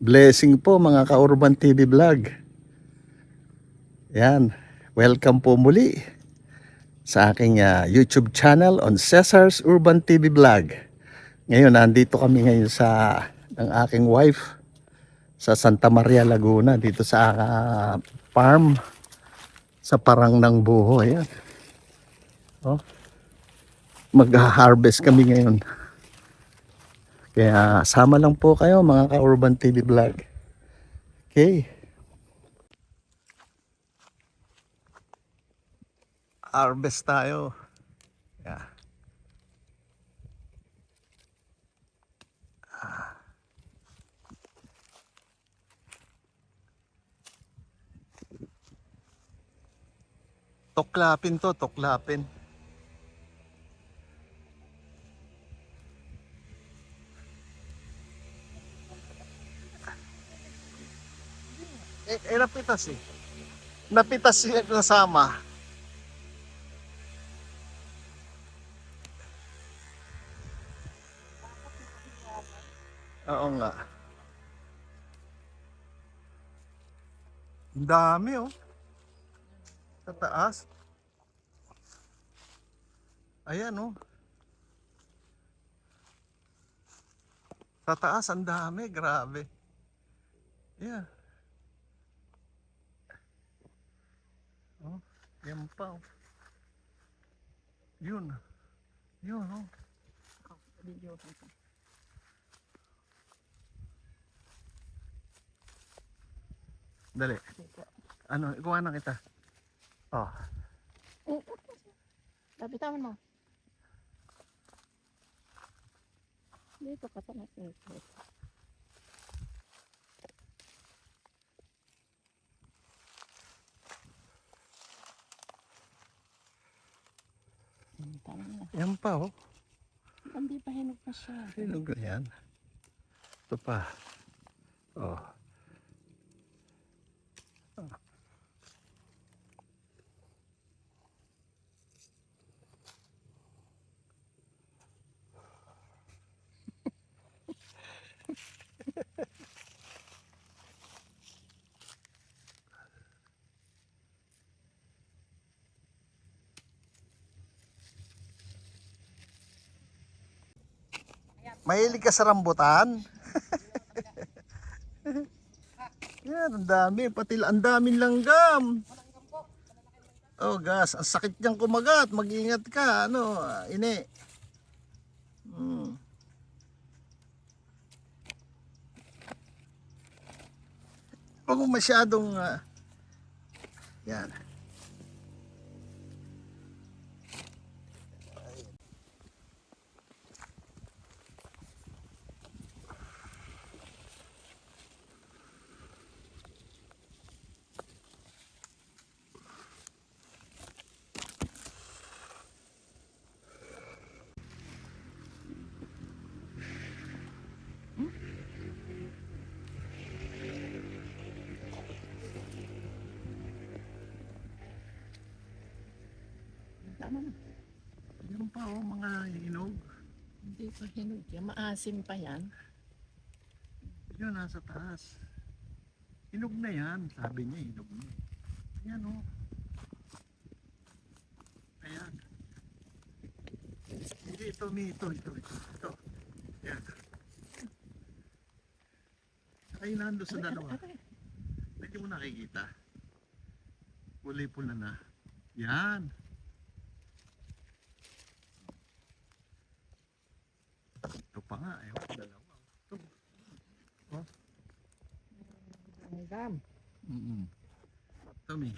Blessing po mga ka-Urban TV Vlog. Yan. Welcome po muli sa aking ah, YouTube channel on Cesar's Urban TV Vlog. Ngayon, nandito kami ngayon sa ng aking wife sa Santa Maria, Laguna dito sa ah, farm sa Parang ng Buho. Ayan. Oh. Mag-harvest kami ngayon. Kaya sama lang po kayo mga ka-Urban TV Vlog. Okay. Harvest tayo. Yeah. Toklapin to, toklapin. Eh, eh napitas eh. Napitas siya kasama. Oo nga. Ang dami oh. Sa taas. Ayan oh. Sa taas ang dami, grabe. Yeah. Oh, yan pa oh. Yun. Yun oh. Dali. Ano, ikuha na kita. Oh. Lapitan mo. Dito ka sa natin. Tama na. Yan pa oh. Hindi pa hinog pa siya. Hinog na yan. Ito pa. Oh. Mahilig ka sa rambutan? Yan, ang dami. Pati ang daming langgam. Oh, gas. Ang sakit niyang kumagat. Mag-ingat ka. Ano, ini. Hmm. Huwag mo masyadong... ah, yan. Tama na. Yan pa oh, mga hinog. Hindi pa hinog yan. Maasim pa yan. Yun, nasa taas. Hinog na yan. Sabi niya, hinog na. Ayan o. Ayan. Hindi, ito, ito, ito, ito. ito. Ayan. Ay, nando sa dalawa. Hindi mo nakikita. Kulay-pula na. Yan. Ito pa nga, eh. Dalawa. Ito. Ang gam. Mm-mm. Tommy.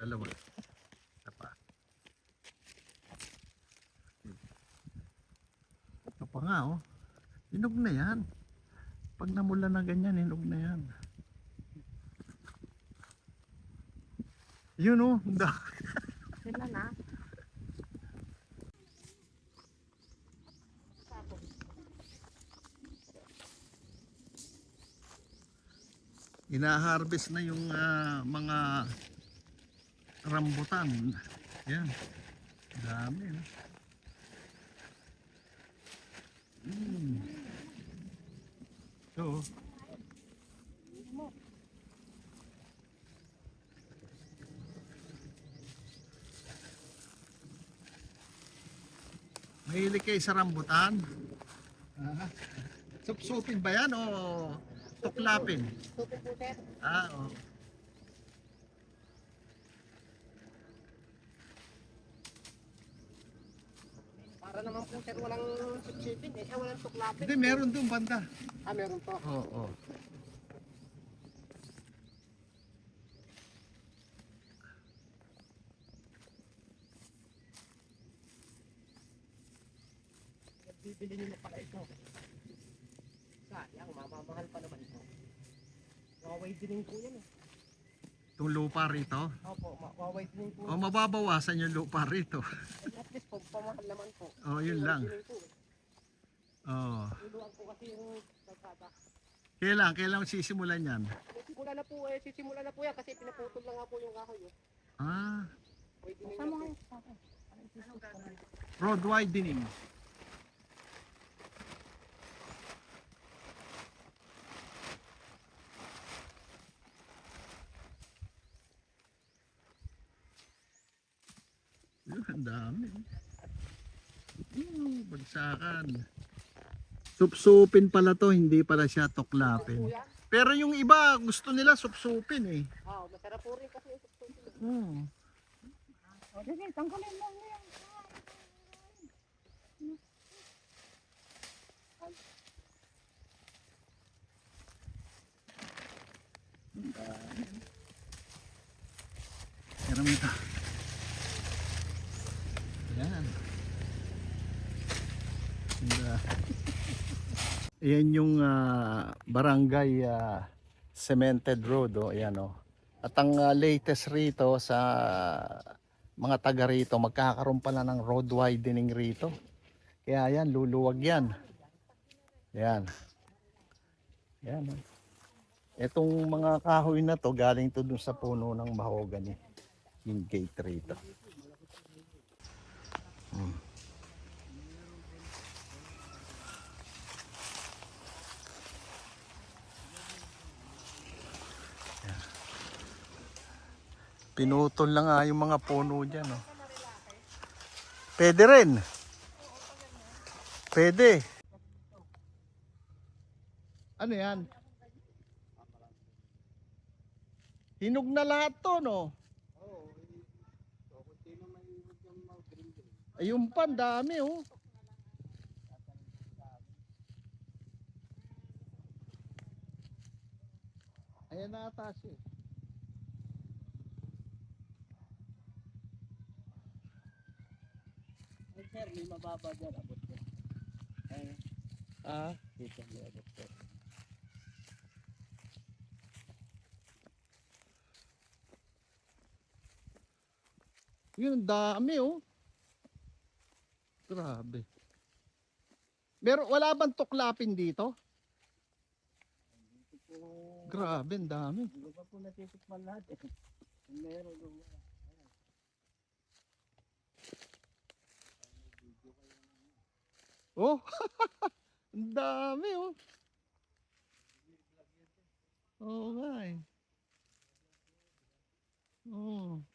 Dalawa. Isa pa. Ito pa nga oh. Hinog na yan. Pag namula na ganyan, hinog na yan. Yun oh. Sila na. Ina-harvest na yung uh, mga rambutan. Yan. Dami na. Mm. Ito. Mahilig kayo sa rambutan? Uh, Supsupin ba yan o tuklapin? Ah, oh. Para naman po sir walang sipsipin eh. Eh walang tuklapin. Hindi, meron doon banda. Ah meron po. Oo, oh, oh. Bibili nyo pala ito. Sayang, mamamahal pa naman ito. Din po yan eh. Itong lupa rito. Opo, din po. O mababawasan yung lupa rito. At least po, pamahal naman po. Oh, yun lang. Po eh. Oh. Luluwag po kasi yung kalsada. Kailan? Kailan sisimulan yan? Simula na po eh, sisimula na po yan kasi pinaputol lang nga po yung kahoy eh. Ah, Pwede na yun. road widening. Dami. Hmm, bagsakan. Supsupin pala to, hindi pala siya tuklapin. Pero yung iba, gusto nila supsupin eh. Ah, masarap po rin kasi yung suksok. Hmm. O, sige, tanggalin mo yan. Pero mo ito. Yan. Ganda. Ayan yung ah, barangay ah, cemented road. Oh. Ayan, oh. At ang ah, latest rito sa mga taga rito, magkakaroon pala ng road widening rito. Kaya yan, luluwag yan. Yan. Yan. oh. Itong mga kahoy na to, galing to dun sa puno ng mahogany. Yung gate rito. Hmm. Pinutol lang nga yung mga puno dyan. Oh. Pwede rin. Pwede. Ano yan? Hinog na lahat to, no? Ayun pa, dami, oh. Ayan na ata siya. eh. Ay, sir, may mababa dyan. Abot ko. Ay, Ah, dito may abot ko. yun, dami, oh. Grabe. Meron, wala bang tuklapin dito? Ito po, Grabe, ang dami. hindi pa po natitikman lahat eh. Meron doon. Oh, ang dami, oh. Oo nga, eh. Oh.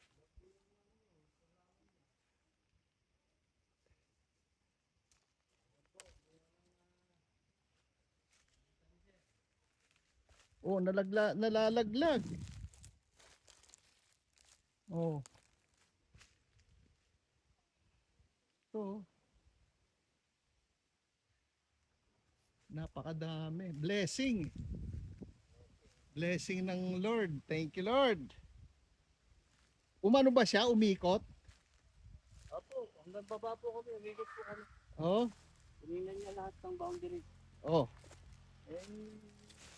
Oh, nalagla, nalalaglag. Oh. So, napakadami. Blessing. Blessing ng Lord. Thank you, Lord. Umano ba siya? Umikot? Opo, hanggang baba po kami. Umikot po kami. Oh. Tinignan niya lahat ng boundary. Oh. Eh,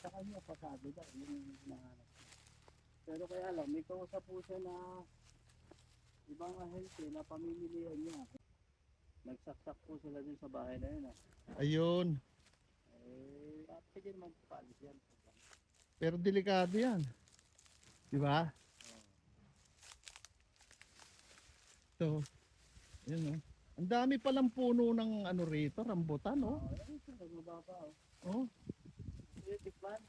sa kanya, pasado daw. Yun yung hinahanap. Pero kaya lang, may kausap po siya na ibang ahensya na pamimilihan niya. Nagsaksak po sila dun sa bahay na yun. Ah. Ayun. Eh, at sige naman paalis yan. Pero delikado yan. Di ba? So, yun oh. Ang dami palang puno ng ano rito, rambutan, oh. Oh, ayun, sir, mababa. Oh. Oh, Tikman.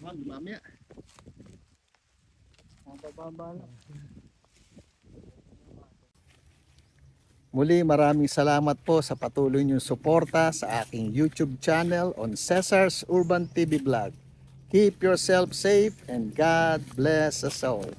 wag mamaya. Ang bababa lang. Muli maraming salamat po sa patuloy niyong suporta sa aking YouTube channel on Cesar's Urban TV Vlog. Keep yourself safe and God bless us all.